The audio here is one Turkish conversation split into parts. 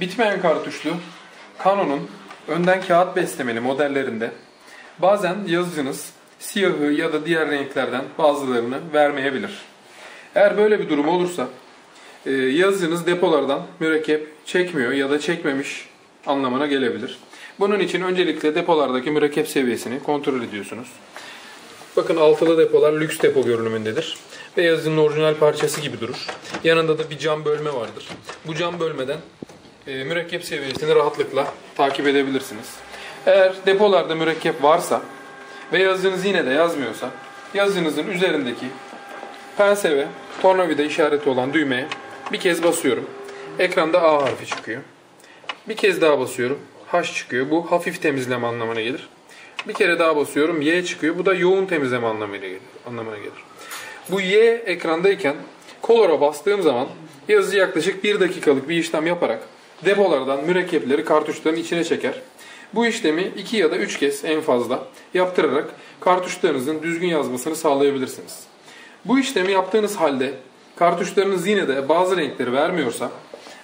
Bitmeyen kartuşlu Canon'un önden kağıt beslemeli modellerinde bazen yazıcınız siyahı ya da diğer renklerden bazılarını vermeyebilir. Eğer böyle bir durum olursa e, yazıcınız depolardan mürekkep çekmiyor ya da çekmemiş anlamına gelebilir. Bunun için öncelikle depolardaki mürekkep seviyesini kontrol ediyorsunuz. Bakın altılı depolar lüks depo görünümündedir. Ve yazıcının orijinal parçası gibi durur. Yanında da bir cam bölme vardır. Bu cam bölmeden e, mürekkep seviyesini rahatlıkla takip edebilirsiniz. Eğer depolarda mürekkep varsa ve yazınız yine de yazmıyorsa yazınızın üzerindeki pense ve tornavida işareti olan düğmeye bir kez basıyorum. Ekranda A harfi çıkıyor. Bir kez daha basıyorum. H çıkıyor. Bu hafif temizleme anlamına gelir. Bir kere daha basıyorum. Y çıkıyor. Bu da yoğun temizleme anlamına gelir. Anlamına gelir. Bu Y ekrandayken Color'a bastığım zaman yazıcı yaklaşık 1 dakikalık bir işlem yaparak depolardan mürekkepleri kartuşların içine çeker. Bu işlemi 2 ya da 3 kez en fazla yaptırarak kartuşlarınızın düzgün yazmasını sağlayabilirsiniz. Bu işlemi yaptığınız halde kartuşlarınız yine de bazı renkleri vermiyorsa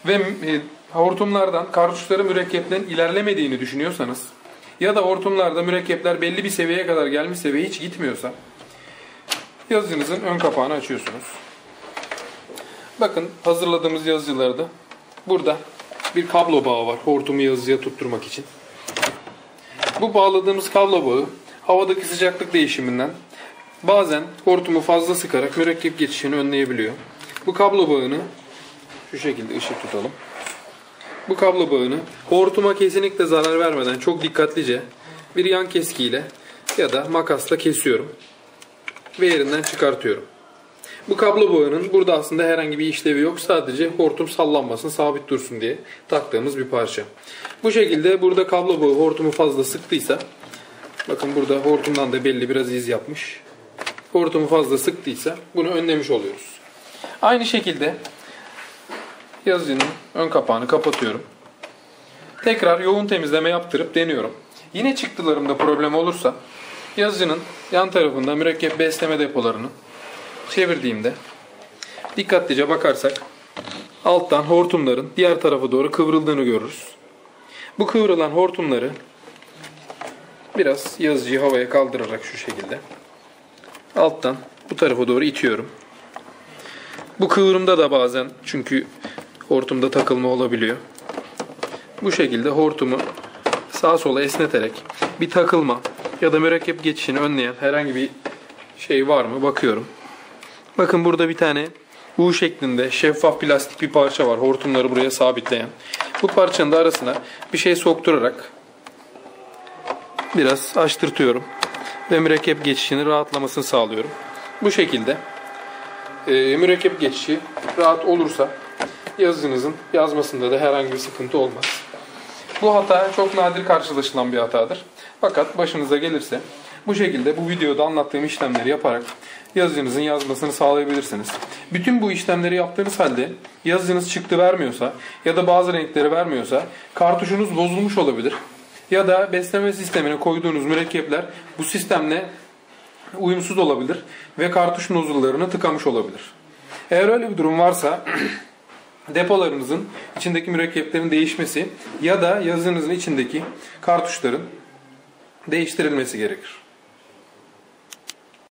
ve e, hortumlardan kartuşların mürekkeplerin ilerlemediğini düşünüyorsanız ya da hortumlarda mürekkepler belli bir seviyeye kadar gelmişse ve hiç gitmiyorsa yazıcınızın ön kapağını açıyorsunuz. Bakın hazırladığımız yazıcılarda burada bir kablo bağı var hortumu yazıcıya tutturmak için. Bu bağladığımız kablo bağı havadaki sıcaklık değişiminden bazen hortumu fazla sıkarak mürekkep geçişini önleyebiliyor. Bu kablo bağını şu şekilde ışık tutalım. Bu kablo bağını hortuma kesinlikle zarar vermeden çok dikkatlice bir yan keskiyle ya da makasla kesiyorum ve yerinden çıkartıyorum. Bu kablo bağının burada aslında herhangi bir işlevi yok. Sadece hortum sallanmasın, sabit dursun diye taktığımız bir parça. Bu şekilde burada kablo bağı hortumu fazla sıktıysa bakın burada hortumdan da belli biraz iz yapmış. Hortumu fazla sıktıysa bunu önlemiş oluyoruz. Aynı şekilde yazıcının ön kapağını kapatıyorum. Tekrar yoğun temizleme yaptırıp deniyorum. Yine çıktılarımda problem olursa yazıcının yan tarafında mürekkep besleme depolarını çevirdiğimde dikkatlice bakarsak alttan hortumların diğer tarafa doğru kıvrıldığını görürüz. Bu kıvrılan hortumları biraz yazıcıyı havaya kaldırarak şu şekilde alttan bu tarafa doğru itiyorum. Bu kıvrımda da bazen çünkü hortumda takılma olabiliyor. Bu şekilde hortumu sağa sola esneterek bir takılma ya da mürekkep geçişini önleyen herhangi bir şey var mı bakıyorum. Bakın burada bir tane U şeklinde şeffaf plastik bir parça var. Hortumları buraya sabitleyen. Bu parçanın da arasına bir şey sokturarak biraz açtırtıyorum. Ve mürekkep geçişini rahatlamasını sağlıyorum. Bu şekilde e, mürekkep geçişi rahat olursa yazınızın yazmasında da herhangi bir sıkıntı olmaz. Bu hata çok nadir karşılaşılan bir hatadır. Fakat başınıza gelirse bu şekilde bu videoda anlattığım işlemleri yaparak yazıcınızın yazmasını sağlayabilirsiniz. Bütün bu işlemleri yaptığınız halde yazıcınız çıktı vermiyorsa ya da bazı renkleri vermiyorsa kartuşunuz bozulmuş olabilir. Ya da besleme sistemine koyduğunuz mürekkepler bu sistemle uyumsuz olabilir ve kartuş nozullarını tıkamış olabilir. Eğer öyle bir durum varsa depolarınızın içindeki mürekkeplerin değişmesi ya da yazınızın içindeki kartuşların değiştirilmesi gerekir.